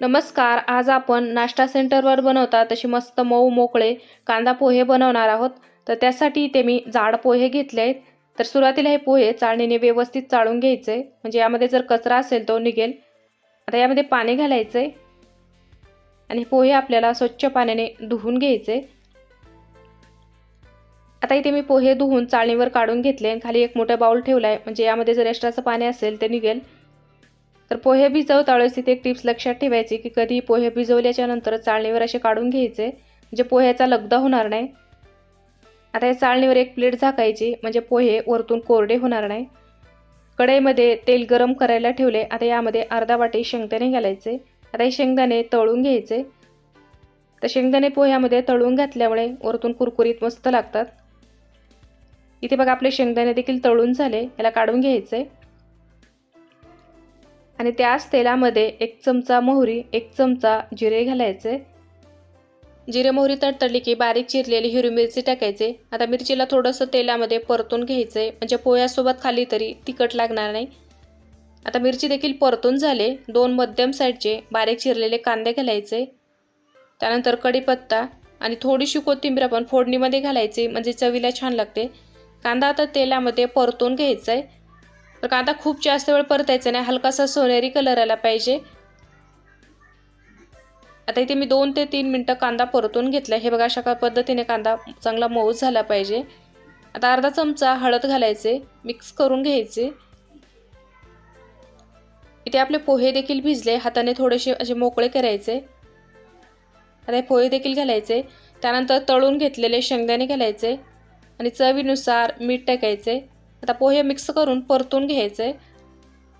नमस्कार आज आपण नाश्ता सेंटरवर बनवता तशी मस्त मऊ मोकळे कांदा पोहे बनवणार आहोत. तर त्यासाठी इथे मी जाड पोहे घेतले आहेत. तर सुरुवातीला हे पोहे चाळणीने व्यवस्थित चाळून घ्यायचे. म्हणजे यामध्ये जर कचरा असेल तो निघेल. आता यामध्ये पाणी घालायचे. आणि पोहे आपल्याला स्वच्छ पाण्याने धुवून घ्यायचे. आता इथे मी पोहे धुवून चाळणीवर काढून घेतले. आणि खाली एक मोठा बाउल ठेवला आहे म्हणजे यामध्ये जर एक्स्ट्राचं पाणी असेल ते निघेल. तर पोहे भिजवता वेळेस तिथे एक टिप्स लक्षात ठेवायची की कधी पोहे भिजवल्याच्या नंतर चाळणीवर असे काढून घ्यायचे म्हणजे पोह्याचा लगदा होणार नाही. आता या चाळणीवर एक प्लेट झाकायची म्हणजे पोहे वरतून कोरडे होणार नाही. कढईमध्ये तेल गरम करायला ठेवले आता यामध्ये अर्धा वाटी शेंगदाणे घालायचे. आता हे शेंगदाणे तळून घ्यायचे. तर शेंगदाणे पोह्यामध्ये तळून घातल्यामुळे वरतून कुरकुरीत मस्त लागतात. इथे बघा आपले शेंगदाणे देखील तळून झाले याला काढून घ्यायचे. आणि त्याच तेलामध्ये एक चमचा मोहरी एक चमचा जिरे घालायचे. जिरे मोहरी तडतडली की बारीक चिरलेली हिरवी मिरची टाकायचे. आता मिरचीला थोडंसं तेलामध्ये परतून घ्यायचे. म्हणजे पोह्यासोबत खाली तरी तिखट लागणार नाही. आता मिरची देखील परतून झाले. दोन मध्यम साईडचे बारीक चिरलेले कांदे घालायचे. त्यानंतर कढीपत्ता आणि थोडीशी कोथिंबीर आपण फोडणीमध्ये घालायची. म्हणजे चवीला छान लागते. कांदा आता तेलामध्ये परतून घ्यायचा आहे तर कांदा खूप जास्त वेळ परतायचा नाही. हलकासा सोनेरी कलर आला पाहिजे. आता इथे मी दोन ते तीन मिनटं कांदा परतून घेतला. हे बघा अशा पद्धतीने कांदा चांगला मऊ झाला पाहिजे. आता अर्धा चमचा हळद घालायचे. मिक्स करून घ्यायचे. इथे आपले पोहे देखील भिजले. हाताने थोडेसे असे मोकळे करायचे. आता हे पोहे देखील घालायचे. त्यानंतर तळून घेतलेले शेंगदाणे घालायचे. आणि चवीनुसार मीठ टाकायचे. आता पोहे मिक्स करून परतून घ्यायचे.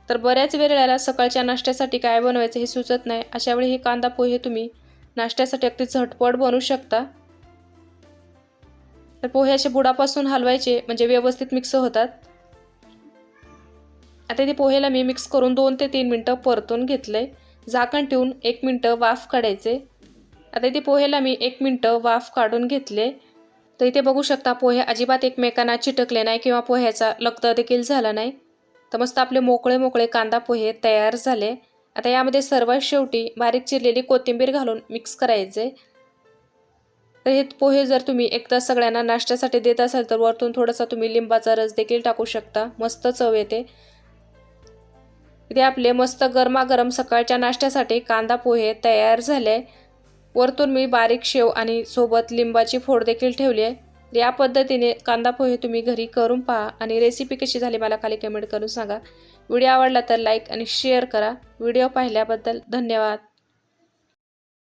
तर बऱ्याच वेळेला सकाळच्या नाश्त्यासाठी काय बनवायचं हे सुचत नाही. अशावेळी हे कांदा पोहे तुम्ही नाश्त्यासाठी अगदी झटपट बनवू शकता. तर पोहे असे बुडापासून हलवायचे म्हणजे व्यवस्थित मिक्स होतात. आता ते पोहेला मी मिक्स करून दोन ते तीन मिनटं परतून घेतले झाकण ठेवून एक मिनटं वाफ काढायचे. आता ते पोहेला मी एक मिनटं वाफ काढून घेतले. तर इथे बघू शकता पोहे अजिबात एकमेकांना चिटकले नाही किंवा पोह्याचा लगदा देखील झाला नाही. तर मस्त आपले मोकळे मोकळे कांदा पोहे तयार झाले. आता यामध्ये सर्वात शेवटी बारीक चिरलेली कोथिंबीर घालून मिक्स करायचे. तर हे पोहे जर तुम्ही एकदा सगळ्यांना नाश्त्यासाठी देत असाल तर वरतून थोडासा तुम्ही लिंबाचा रस देखील टाकू शकता. मस्त चव येते. इथे आपले मस्त गरमागरम सकाळच्या नाश्त्यासाठी कांदा पोहे तयार झाले. वरतून मी बारीक शेव आणि सोबत लिंबाची फोड देखील ठेवली आहे. या पद्धतीने कांदा पोहे तुम्ही घरी करून पहा आणि रेसिपी कशी झाली मला खाली कमेंट करून सांगा. व्हिडिओ आवडला तर लाईक आणि शेअर करा. व्हिडिओ पाहिल्याबद्दल धन्यवाद.